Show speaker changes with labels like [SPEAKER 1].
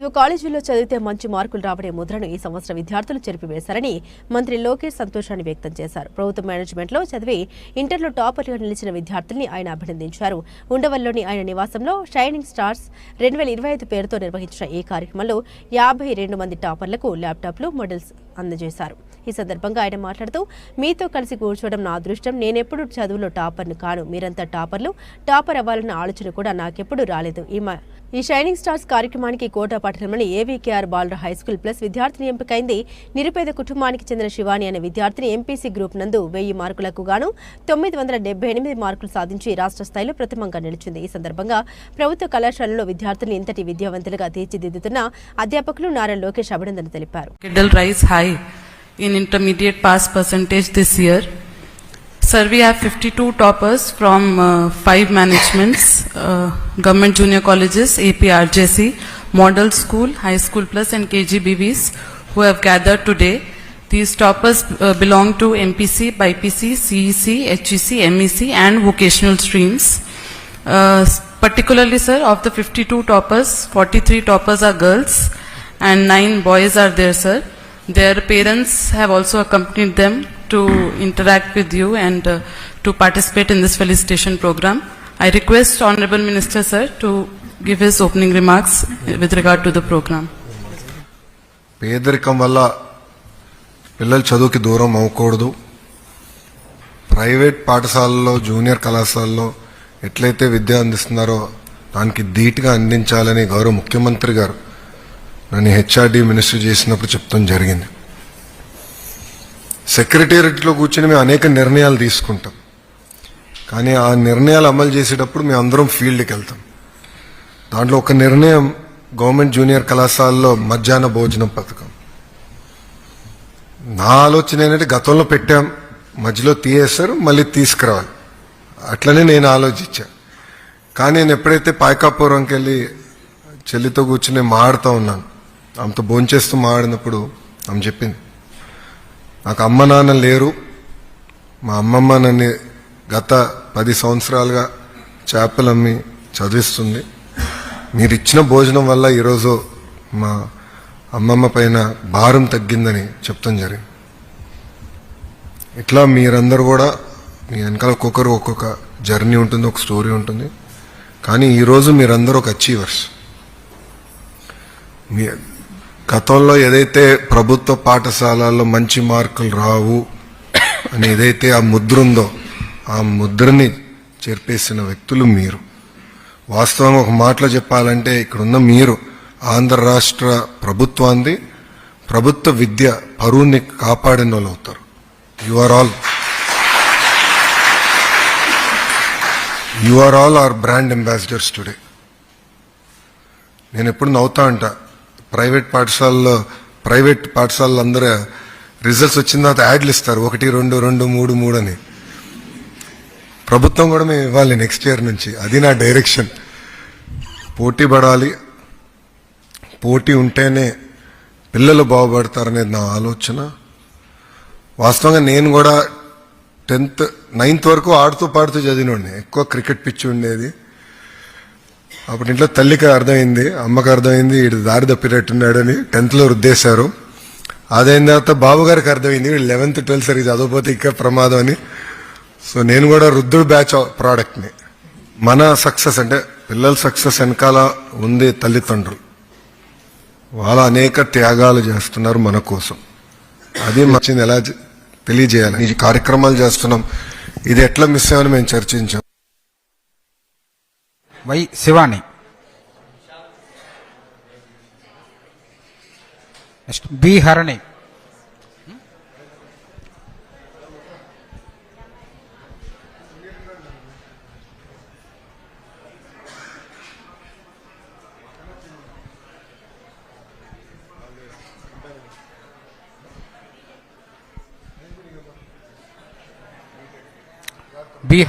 [SPEAKER 1] కాలేజీలో చదివితే మంచి మార్కులు రావడే ముద్రను ఈ సంవత్సరం విద్యార్థులు చెరిపివేశారని మంత్రి లోకేష్ సంతోషాన్ని వ్యక్తం చేశారు. ప్రభుత్వ మేనేజ్మెంట్లో చదివి ఇంటర్లో టాపర్గా నిలిచిన విద్యార్థుల్ని ఆయన అభినందించారు. ఉండవల్లోని ఆయన నివాసంలో షైనింగ్ స్టార్స్ రెండు వేల ఇరవై ఐదు పేరుతో నిర్వహించిన ఈ కార్యక్రమంలో యాభై రెండు మంది టాపర్లకు ల్యాప్టాప్లు మెడల్స్ అందజేశారు. ఈ సందర్భంగా ఆయన మాట్లాడుతూ మీతో కలిసి కూర్చోవడం నా అదృష్టం. నేనెప్పుడు చదువులో టాపర్ను కాను. మీరంతా టాపర్లు. టాపర్ అవ్వాలన్న ఆలోచన కూడా నాకెప్పుడు రాలేదు. ఈ ఈ షైనింగ్ స్టార్స్ కార్యక్రమానికి కోట పట్టణంలోని ఏవీకేఆర్ బాలుర హై స్కూల్ ప్లస్ విద్యార్థిని ఎంపికైంది నిరుపేద కుటుంబానికి చెందిన శివాని అనే విద్యార్థిని ఎంపీసీ గ్రూప్ నందు వెయ్యి మార్కులకు గాను తొమ్మిది వందల డెబ్బై ఎనిమిది మార్కులు సాధించి రాష్ట్ర స్థాయిలో ప్రథమంగా నిలిచింది. ఈ సందర్భంగా ప్రభుత్వ కళాశాలలో విద్యార్థులు ఇంతటి విద్యావంతులుగా తీర్చిదిద్దుతున్న అధ్యాపకులు నారా లోకేష్ అభినందన తెలిపారు.
[SPEAKER 2] High in intermediate pass percentage this year. Sir, we have 52 toppers from uh, five managements, uh, government junior colleges, APRJC, model school, high school plus and KGBVs who have gathered today. These toppers uh, belong to MPC, BIPC, CEC, HEC, MEC and vocational streams. Uh, particularly, sir, of the 52 toppers, 43 toppers are girls and 9 boys are there, sir. Their parents have also accompanied them to interact with you and uh, to participate in this felicitation program. I request Honorable Minister, sir, to give his opening remarks with regard to the program.
[SPEAKER 3] పేదరికం వల్ల పిల్లలు చదువుకి దూరం అవ్వకూడదు private పాఠశాలలో junior కళాశాలలో ఎట్లయితే విద్య అందిస్తున్నారో దానికి ధీటుగా అందించాలని గౌరవ ముఖ్యమంత్రి గారు నన్ను హెచ్ఆర్డి మినిస్టర్ చేసినప్పుడు చెప్తాం జరిగింది. సెక్రటేరియట్లో కూర్చొని మేము అనేక నిర్ణయాలు తీసుకుంటాం. కానీ ఆ నిర్ణయాలు అమలు చేసేటప్పుడు మేము అందరం ఫీల్డ్కి వెళ్తాం. దాంట్లో ఒక నిర్ణయం గవర్నమెంట్ జూనియర్ కళాశాలలో మధ్యాహ్న భోజనం పథకం. నా ఆలోచన ఏంటంటే గతంలో పెట్టాం మధ్యలో తీయేస్తారు మళ్ళీ తీసుకురావాలి. అట్లనే నేను ఆలోచించా. కానీ నేను ఎప్పుడైతే పాయకాపురంకి వెళ్ళి చెల్లితో కూర్చుని మాడుతూ ఉన్నాను ఆమెతో భోంచేస్తూ మాడినప్పుడు ఆమె చెప్పింది నాకు అమ్మ నాన్న లేరు. మా అమ్మమ్మ నన్ను గత పది సంవత్సరాలుగా చేపలు అమ్మి చదివిస్తుంది. మీరు ఇచ్చిన భోజనం వల్ల ఈరోజు మా అమ్మమ్మ పైన భారం తగ్గిందని చెప్తాం జరిగింది. ఇట్లా మీరందరూ కూడా మీ వెనకాల ఒక్కొక్కరు ఒక్కొక్క జర్నీ ఉంటుంది ఒక స్టోరీ ఉంటుంది. కానీ ఈరోజు మీరందరూ ఒక అచీవర్స్. మీ గతంలో ఏదైతే ప్రభుత్వ పాఠశాలల్లో మంచి మార్కులు రావు అని ఏదైతే ఆ ముద్ర ఉందో ఆ ముద్రని చేర్పేసిన వ్యక్తులు మీరు. వాస్తవంగా ఒక మాటలో చెప్పాలంటే ఇక్కడున్న మీరు ఆంధ్ర రాష్ట్ర ప్రభుత్వాన్ని ప్రభుత్వ విద్య పరువుని కాపాడిన వాళ్ళు అవుతారు. You are all you are all are brand ambassadors today నేను ఎప్పుడు నవ్వుతా అంటా ప్రైవేట్ పాఠశాలలో ప్రైవేట్ పాఠశాలలు అందరూ రిజల్ట్స్ వచ్చిన తర్వాత యాడ్లు ఇస్తారు ఒకటి రెండు రెండు మూడు మూడు అని. ప్రభుత్వం కూడా మేము ఇవ్వాలి నెక్స్ట్ ఇయర్ నుంచి. అది నా డైరెక్షన్. పోటీ పడాలి. పోటీ ఉంటేనే పిల్లలు బాగుపడతారనేది నా ఆలోచన. వాస్తవంగా నేను కూడా టెన్త్ నైన్త్ వరకు ఆడుతూ పాడుతూ చదివినోడిని. ఎక్కువ క్రికెట్ పిచ్చి ఉండేది. అప్పుడు ఇంట్లో తల్లికి అర్థమైంది అమ్మకి అర్థమైంది వీడు దారి తప్పినట్టున్నాడని టెన్త్లో రుద్దేశారు. అదైన తర్వాత బాబు గారికి అర్థమైంది వీడు లెవెన్త్ ట్వెల్త్ సరిగ్గా చదవకపోతే ఇంకా ప్రమాదం అని. సో నేను కూడా రుద్దుడు బ్యాచ్ ప్రోడక్ట్ని మన సక్సెస్ అంటే పిల్లల సక్సెస్ వెనకాల ఉంది తల్లిదండ్రులు. వాళ్ళు అనేక త్యాగాలు చేస్తున్నారు మన కోసం. అది మంచిది. ఎలా తెలియజేయాలి? ఈ కార్యక్రమాలు చేస్తున్నాం. ఇది ఎట్లా మిస్ అయ్యామని మేము చర్చించాం.
[SPEAKER 4] Y Shivani next B Harani B